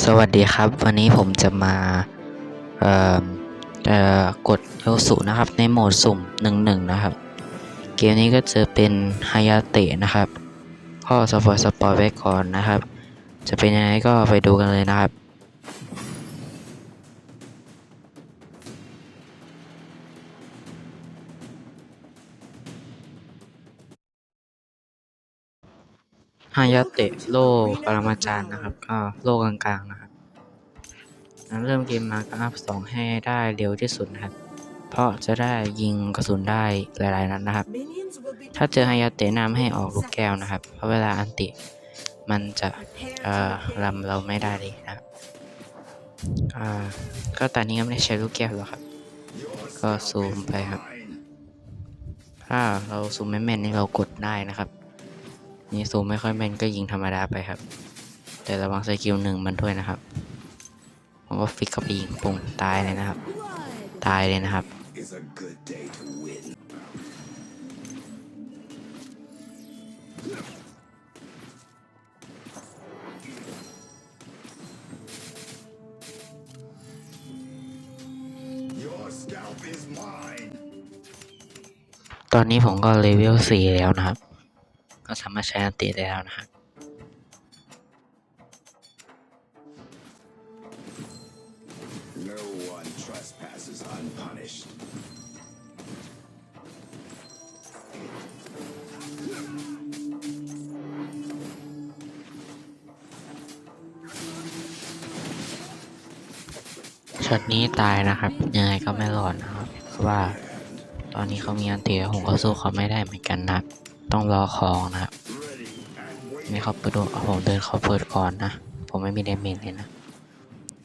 สวัสดีครับ วันนี้ผมจะมาเอ่อเอ่อกดเอลสุนะครับ ในโหมดสุ่มหนึ่งหนึ่งนะครับ เกมนี้ก็จะเป็นฮายาเตะนะครับ ข้อสปอยสปอยไว้ก่อนนะครับ จะเป็นยังไงก็ไปดูกันเลยนะครับ ฮายาเตะโลปรมาจารย์นะครับ ก็โลกลางๆนะครับนั้นเริ่มเกมมาก็อัพสองให้ได้เร็วที่สุดนะครับ เพราะจะได้ยิงกระสุนได้หลายๆนัดนะครับ ถ้าเจอฮายาเตะนำให้ออกลูกแก้วนะครับ เพราะเวลาอันติมันจะเอ่อลำเราไม่ได้เลยนะครับก็ตอนนี้ก็ไม่ได้ใช้ลูกแก้วแล้วครับ ก็ซูมไปครับ ถ้าเราซูมไม่แม่นนี่เรากดได้นะครับ นี่ซูมไม่ค่อยแม่นก็ยิงธรรมดาไปครับ แต่ระวังสกิลหนึ่งมันด้วยนะครับ ผมก็ฟิกเข้าไปยิงปุ่งตายเลยนะครับ ตายเลยนะครับ ตอนนี้ผมก็เลเวลสี่แล้วนะครับ ก็สามารถใช้อันติได้แล้วนะครับ No one trespasses unpunished. ช็อตนี้ตายนะครับ ยังไงก็ไม่รอดนะครับ เพราะว่าตอนนี้เขามีอันติแล้วผมก็สู้เขาไม่ได้เหมือนกันนะครับ ต้องรอของนะครับมีเขาเปิดดูผมเดินเขาเปิดก่อนนะ ผมไม่มีเดเมจเลยนะ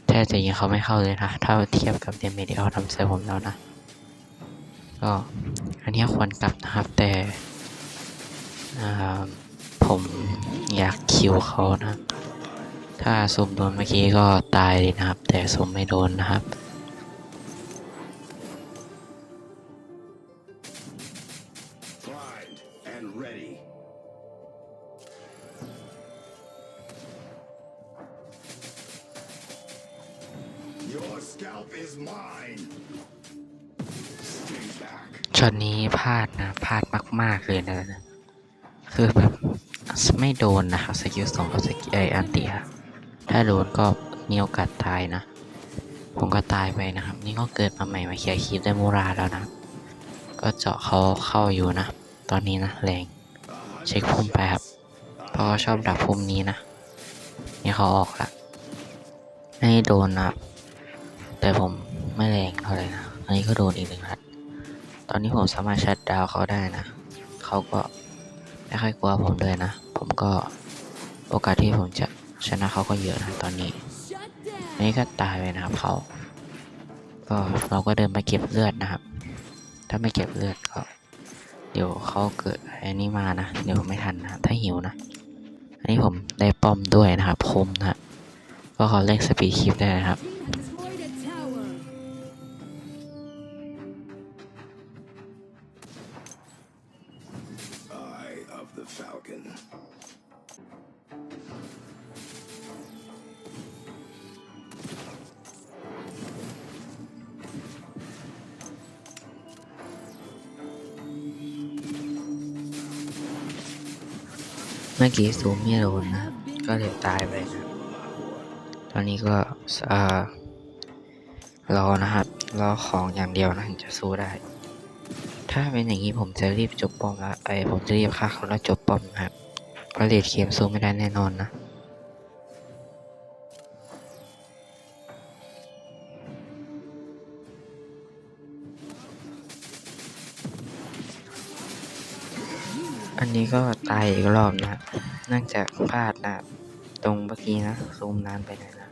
แทบจะยิงเขาไม่เข้าเลยนะ ถ้าเทียบกับเดเมจที่เขาทำใส่ผมแล้วนะ ก็อันนี้ควรกลับนะครับ แต่ผมอยากคิวเขานะ ถ้าซุ่มโดนเมื่อกี้ก็ตายเลยนะครับ แต่ซุ่มไม่โดนนะครับ and ready. Your scalp is mine. ช็อตนี้พลาดนะพลาดมาก ๆ เลยนะ คือแบบไม่โดนนะครับสกิลสองกับสกิลไออันติอะถ้าโดนก็มีโอกาสตายนะ ผมก็ตายไปนะครับ นี่ก็เกิดมาใหม่มาเคลียร์คลิปได้มูราแล้วนะ ก็เจาะเขาเข้าอยู่นะ ตอนนี้นะแรงเช็คพุ่มไปครับเพราะชอบดับพุ่มนี้นะนี่เขาออกละไม่โดนนะแต่ผมไม่แรงเท่าไหร่นะอันนี้ก็โดนอีกหนึ่งนัดตอนนี้ผมสามารถชัดดาวเขาได้นะเขาก็ไม่ค่อยกลัวผมเลยนะ ผมก็โอกาสที่ผมจะชนะเขาก็เยอะนะตอนนี้อันนี้ก็ตายไปนะครับเขาก็เราก็เดินมาเก็บเลือดนะครับ ถ้าไม่เก็บเลือดก็ ดี๋ยวเขาเกิดอันี่มานะ เดี๋ยวไม่ทันนะ ถ้าหิวนะ อันนี้ผมได้ป้อมด้วยนะครับคมนะก็ขอเล่นสปีดคลิปได้นะครับ เมื่อกี้ซูมไม่โดนนะ ก็เลยตายไปนะตอนนี้ก็เอ่อรอนะครับ รอของอย่างเดียวนะถึงจะสู้ได้ ถ้าเป็นอย่างนี้ผมจะรีบจบป้อมละไอผมจะรีบฆ่าเขาแล้วจบป้อมนะครับเพราะเลดเกมสู้ไม่ได้แน่นอนนะ อันนี้ก็ตายอีกรอบนะเนื่องจากพลาดนะ ตรงเมื่อกี้นะ ซูมนานไปหน่อยนะ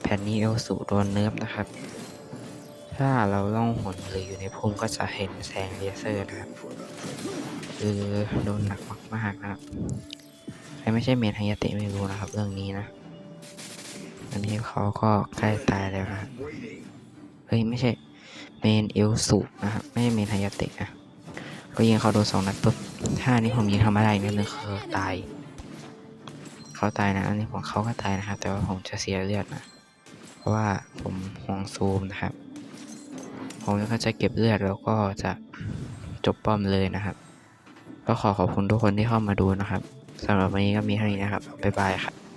แผ่นนี้เอลสูโดนเนิร์ฟนะครับ ถ้าเราล่องหนหรืออยู่ในพุ่มก็จะเห็นแสงเลเซอร์นะครับคือโดนหนักมากๆนะครับใครไม่ใช่เมนไฮยาเตะไม่รู้นะครับ เรื่องนี้นะ อันนี้เขาก็ใกล้ตายแล้วนะ เฮ้ย ไม่ใช่เมนเอลสูนะครับ ไม่ใช่เมนไฮยาเตะนะ ก็ยิงเขาโดนสองนัดปุ๊บถ้านี้ผมยิงทำอะไรอีกนิดนึงคือตาย เขาตายนะ อันนี้ผมเขาก็ตายนะครับ แต่ว่าผมจะเสียเลือดนะ เพราะว่าผมห่วงซูมนะครับ ผมก็จะเก็บเลือดแล้วก็จะจบป้อมเลยนะครับ ก็ขอขอบคุณทุกคนที่เข้ามาดูนะครับสำหรับวันนี้ก็มีเท่านี้นะครับบ๊ายบายครับ